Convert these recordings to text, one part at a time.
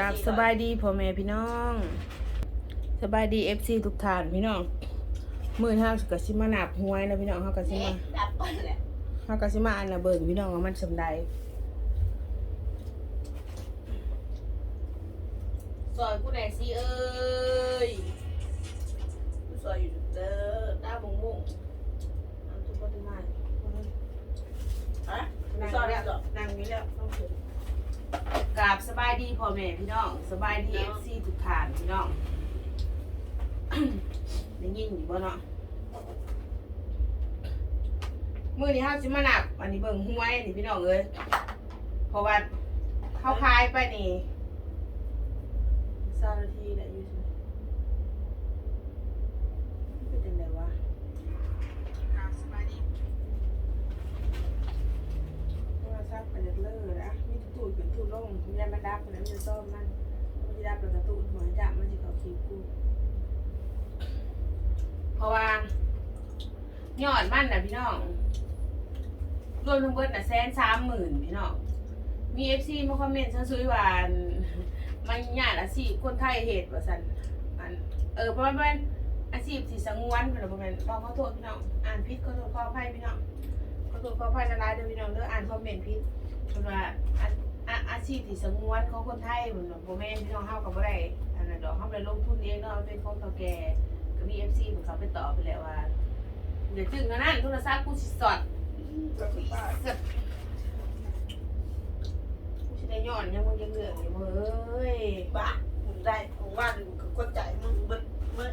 กับสบายดีพ่อแม่พี่น้อง สบายดีเอฟซีทุกท่านพี่น้องมือเฮาก็สิมานับหวยนะพี่น้องเฮาก็สิมาดับก่อนแหละเฮาก็สิมาอันน่ะเบิ่งพี่น้องว่ามันสำใดซอยผู้ใดสิเอ้ยผู้ซอยอยู่เด้อตาบุงบุงอันทุกคนที่มาฮะผู้ซอยแล้วจ้ะนั่งนี่แล้วต้องถึง กับสบายดีพ่อแม่พี่น้องสบายดีเอฟซีทุกท่านพี่น้องได้ยินอยู่บ่เนาะมื้อนี้เฮาสิมานับอันนี้เบิ่งหวยนี่พี่น้องเอ้ยเพราะว่าเขาขายไปนี่สามนาทีแหละอยู่ใช่ไหมเป็นจังไดวะครับสบายดีโทรศัพท์มันจะเลิกนะมีตู้ขึ้นตู้ลงมีอะไรมัน ดับมันนั้นมันจะซ่อมมันมันจะดับแล้วก็ตู้หัวจับมันจะเขาคลิปกูเพราะว่ายอดมันน่ะพี่น้องรวมทั้งเบิดน่ะแสนสามหมื่นพี่น้องมีเอฟซีมาคอมเมนต์ซื้อๆว่าอันมันยากอาชีพคนไทยเหตุว่าสันอันเออเพราะว่ามันอาชีพที่สงวนเป็นประมาณขอขอโทษพี่น้องอ่านพิษขอโทษขออภัยพี่น้องขอโทษขออภัยละลายเด้อพี่น้องเด้ออ่านคอมเมนต์พิษเพราะว่า อาอาอาชีพที่สงวนของคนไทยเหมือนโบแม่นพี่น้องเฮากับบ่ได้อันนั้นดอกเฮาไปลงทุนเองเนาะมันเป็นของเฒ่าแก่ก็มี FC เหมือนเขาไปตอบไปแล้วว่าเดี๋ยวจึงอันนั้นโทรศัพท์กูสิสอดกูสิได้ย้อนยังมึงยังเหลืองอยู่เว้ยบ้ามึงได้มึงว่ามึงก็เข้าใจมึงเบิดเมื่อ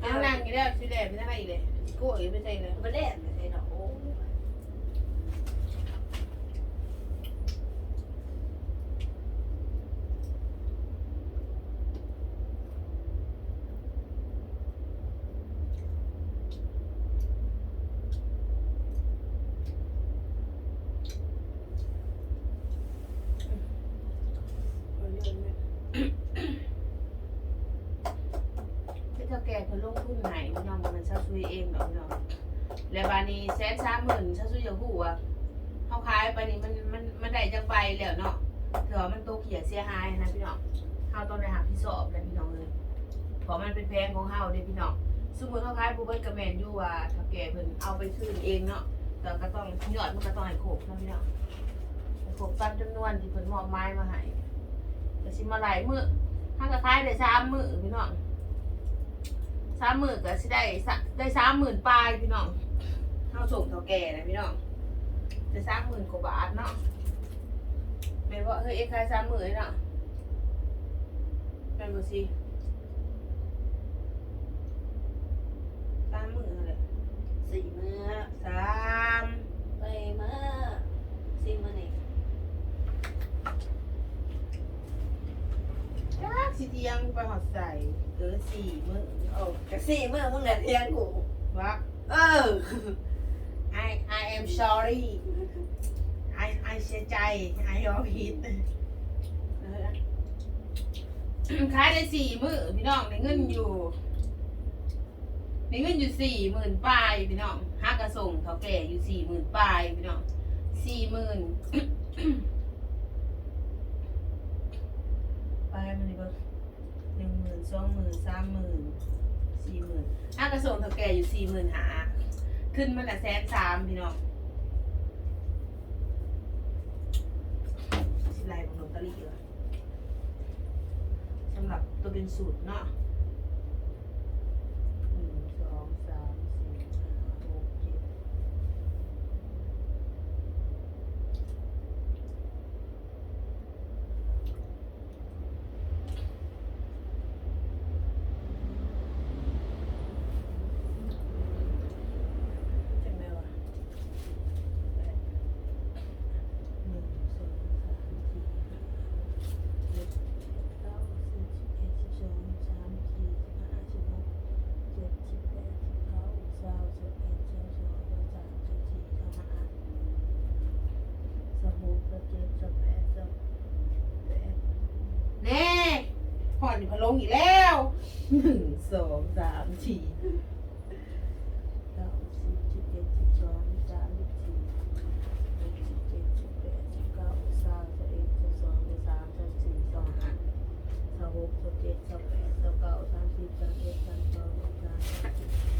เอานั่งอยู่แล้วสิแดดเป็นอะไรอีกเลยกูอีกไม่ใช่เลยไม่ได้ไม่ได้เนาะโอ้ ที่เท่าแก่เพิ่นลงทุนไหนพี่น้องมันเช่าซุยเองเนาะพี่น้องแล้วบานี้แสนสามหมื่นเช่าซุยอย่างหูอะเขาขายไปนี่มันมันมันได้จังใบแล้วเนาะเถอว่ามันตกเขียเสียหายนะพี่น้องเฮาต้องได้หาพี่สอบเลยพี่น้องเลยเพราะมันเป็นแพงของเฮาเด้พี่น้องสมมติเขาขายผู้เบิดกระแมนอยู่ว่าเท่าแก่เพิ่นเอาไปคืนเองเนาะแต่ก็ต้องยอดมันก็ต้องให้ครบนะพี่น้องให้ครบตามจำนวนที่เพิ่นมอบหมายมาให้ ก็สิมาหลายมื้อถ้าก็ขายได้สามมื้อพี่น้องสามมือก็สิได้ได้สามหมื่นปลายพี่น้องเท่าส่งเท่าแก่นะพี่น้องจะสามหมื่นกว่าบาทเนาะแม่นว่าเฮ้ยเอ็กขายสามหมื่นเนาะแม่นบ่สิามหมื่นอะไร สี่เมื่อ สาม ไปเมื่อสี่เมื่อนี่ จักสิเทียงไปหอ ดใส่เออสี่มื้อโอ้กะสี่เมื่อมึงแหละเทียงกูวะเออ I I am sorry I I เสียใจ I ยอมผิดขายได้สี่มือพี่น้องได้เงินอยู่ได้เงินอยู่สี่หมื่นปลายพี่น้องฮักกระส่งเท่าแก่อยู่สี่หมื่นปลายพี่น้องสี่หมื่นปลายมันนี่เบิ่งหนึ่ง หมื่นสองหมื่นสามหมื่นสี่หมื่นฮักกระส่งเท่าแก่อยู่สี่หมื่นหาขึ้นมาแต่แสนสามพี่น้องสิไลของลอตเตอรี่เหรอสำหรับตัวเป็นสูตรเนาะหนึ่งสองสามสี่ห้าหกเจ็ดจังไงวะแปดหนึ่งสองสามสี่ห้าหกเจ็ด เก้าสิบสิบเอ็ดสิบสองสิบสามสิบสี่สิบห้าสิบหกเจ็ดสิบแปดสิบเก้าสิบสามสิบเอ็ดสิบสองสิบสามสิบสี่สิบห้าสิบหกสิบเจ็ดสิบแปดสิบแปดแน่ผ่อนพะ ลงอีกแล้วหนึ่งสองสามสี่เก้าสิบสิบเอ็ดสิบสองสิบสามสิบสี่สิบเจ็ดสิบแปดสิบเก้าสิบสามสิบเอ็ดสิบสองสิบสามสิบสี่สิบห้า กสิบเจ็ดสิบแปดสิบเก้าสามสิบสามเอ็ดสามสองสามสาม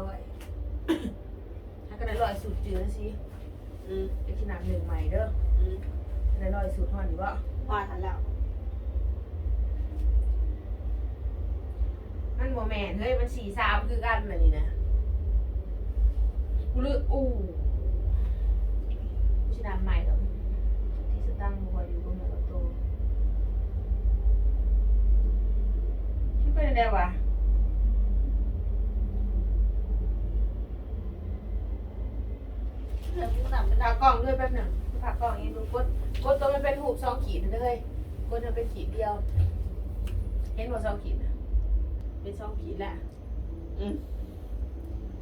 ร้อยถ้าก็ได้ร้อยสูตรจืดสิอืมไอ้ที่หนักหนึ่งใหม่เด้ออืมได้ร้อยสูตรห่อนอยู่บ่พอทันแล้วมันโมแมนเฮ้ยมันสี่สามคือกันแบบนี้นะกูเลยอู้กูชิดำใหม่ดอกที่สตั้งบัวอยู่ก็เหมือนกับโตมันเป็นอะไรวะ เรื่องผู้นำเป็นผักกล่องด้วยแป๊บหนึ่งผักกล่องเองดูกดกดตัวมันเป็นหูบสองขีดนั่นเลยกดมันเป็นขีดเดียว เห็นว่าสองขีดนะเป็นสองขีดแหละอืม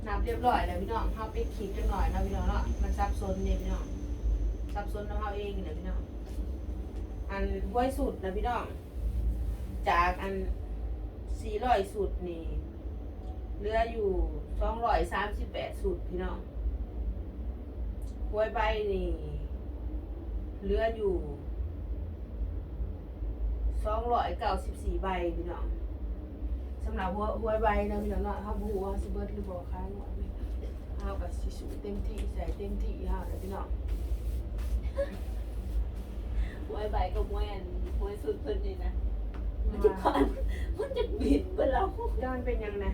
นับเรียบร้อยแล้วพี่น้องเขาไปขีดจังหน่อยนะพี่น้องเนาะมันซับซ้อนเนี่ยพี่น้องซับซ้อนน้ำเขาเองเนี่ยพี่น้องอันห้วยสุดนะพี่น้อง จากอันสี่ร้อยสุดนี่เหลืออยู่สองร้อยสามสิบแปดสุดพี่น้อง ห้วยใบนี่เหลืออยู่สองร้อยเก้าสิบสี่ใบพี่น้องสำหรับหัวหัวใบนะพี่น้องเนาะเขาบูว่าสิเบิร์ดหรือบอกค้างหมดเลยเอากับสิสูเต็มที่ใส่เต็มที่เฮาเลยพี่น้องมวยใบกับมวยอันมวยสุดเพิ่นนี่นะมันจะก่อนมันจะบินไปแล้วย้อนเป็นยังนะ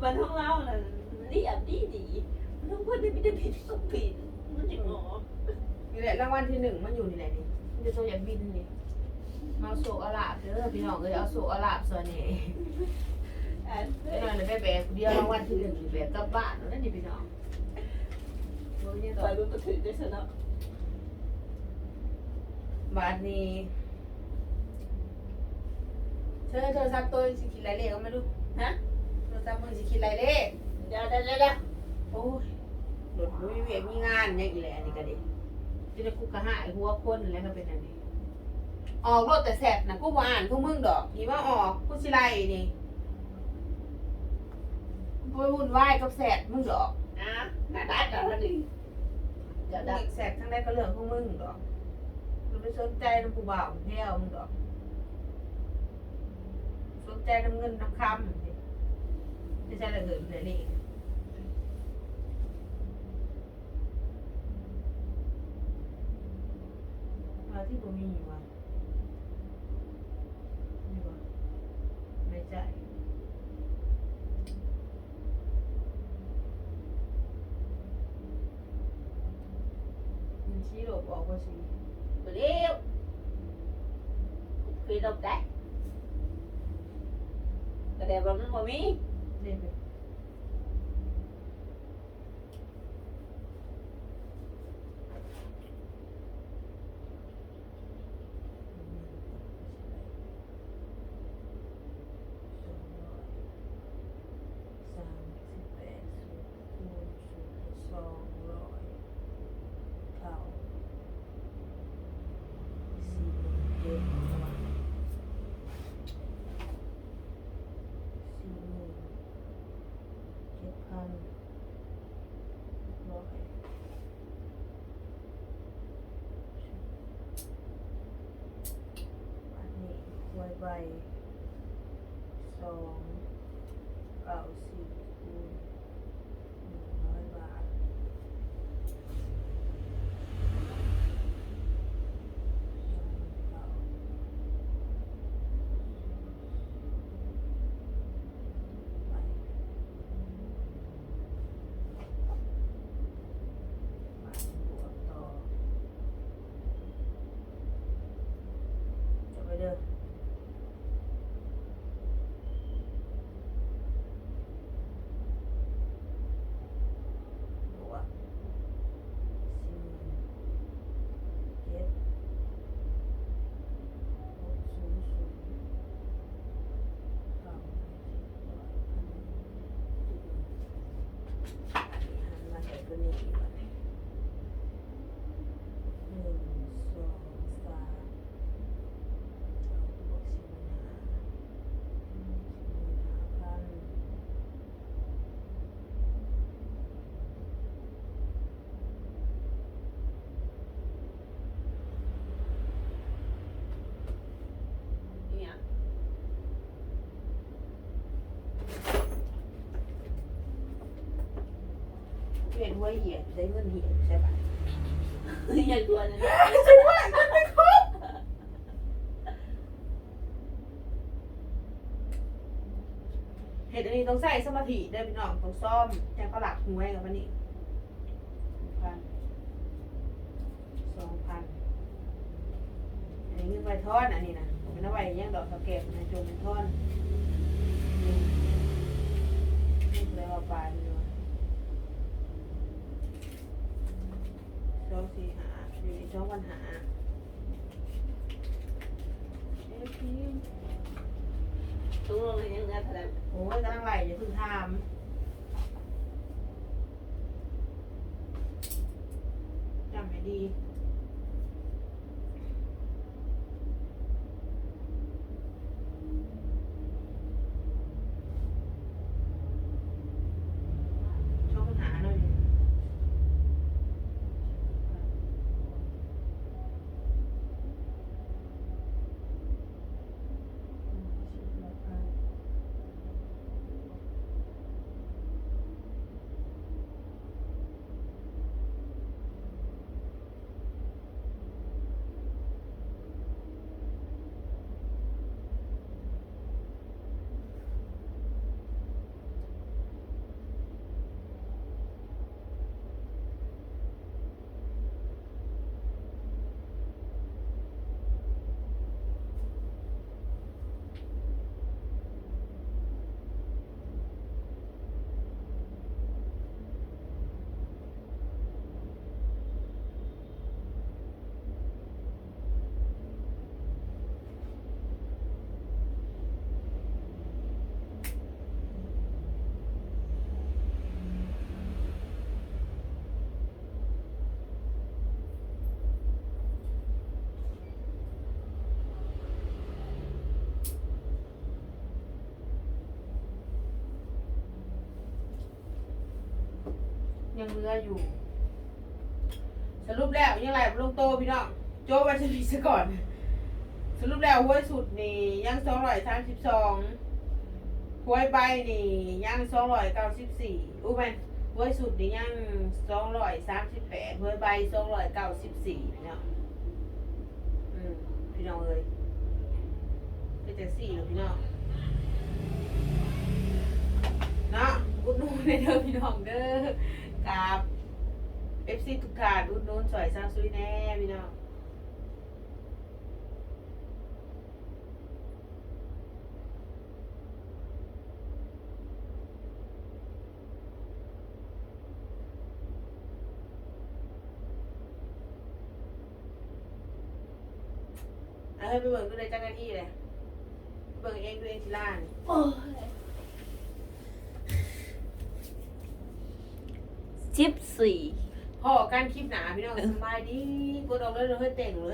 มันของเราน่ะเรียบดีดีมันต้องเพิ่นไม่ได้บินก็บิน มันจะงอนี่แหละรางวัลที่หนึ่งมันอยู่นี่แหละนี่มันจะตัวอย่างบินนี่มาเอาโศกอาลาบเด้อพี่น้องเอ้ยเอาโศกอาลาบส่วนนี้อันไปหน่อยเลยไปแบกเดียวรางวัลที่หนึ่งนี่แบกกลับบ้านนั่นนี่พี่น้องบ่มีไปต่อมันก็ถือได้ซะเนาะบาทนี้เธอโทรศัพท์ตัวสิคิดไรเลขเอามาดูฮะโทรศัพท์มึงสิคิดไรเลขเดี๋ยวเดี๋ยวเดี๋ยวเดี๋ยวโอ้ย หลุดบ่มีเวียกมีงานอย่างอีแหละนี่ก็ดิจะได้กูกระหายหัวคนแล้วก็เป็นอันนี้ ออกรถแต่แสบนะกูบ่อ่านกูมึงดอกนี่ว่าออกกูสิไล่นี่กูไปวุ่นวายกับแสบมึงดอกอะน่าได้จังเลยดิเดี๋ยวมึเดี๋ยวงแสบทั้งได้ก็เรื่องของมึงดอกกูไปสนใจน้ำกูบ่าวแท้วมึงดอกสนใจน้ำเงินน้ำคำนี่ไม่ใช่ละเกินเลยนี่ มาที่กูมีอยู่วะนี่วะไม่ใจายมันชี้หลบออกว่าชี้ไปเร็วคุยลบได้แต่เดี๋ยวมันบ่มีเล่นไปสามสิบแปดสูตรคูณสูตรสองร้อยเก้าสี่หมื่นเจ็ดประมาณสี่หมื่นเจ็ดพันร้อยอันนี้ ไวใบสองเก้าสี่คูณหนึ่งร้อยบาท จะไปเด้อ เห็นหัวเหี้ยได้เงินเหี้ยใช่ปะอย่ากลัวนะเห็ดอันนี้ต้องใส่สมาธิได้อพี่น้องต้องซ่อมแจ้งเขาหลักหวยกับมันนี่พันสองพันอันนี้เงินใบทอนอันนี้นะผมเป็นเอาไว้ยังดอกสะเก็บนะจงเป็นทอนนี่นี่เลยว่าปลาเนาะ สองสี่หาอยู่ในช่องวันหาเอ้ยพี่ตุ้งลงเลยยังไงแถลงโอ้ยกำลังไหลอย่าเพิ่งทำจำให้ดี ยังเหลืออยู่ สรุปแล้วยังไงลงโตพี่น้องโจวันชนีซะก่อน สรุปแล้วห้วยสุดนี่ยังสองร้อยสามสิบสองห้วยใบนี่ยังสองร้อยเก้าสิบสี่อู้แมนห้วยสุดนี่ยังสองร้อยสามสิบแปดห้วยใบสองร้อยเก้าสิบสี่พี่น้องอืมพี่น้องเอ้ยเป็นจังสี่เหรอพี่น้องเนาะอุดหนุนในเด้อพี่น้องเด้อ กับเอฟซีทุกท่านอุดหนุนสวยซางซุยแน่พี่น้องเอาให้ไปเบิ่งดูเลยจังหน้าที่เลย เบิ่งเองดูเองทีล่าน โอ้ยสิบ สี่ พอกันคลิปหนาพี่น้องสบายดีกดออกเลยเลยเฮ้ยเต่งเลย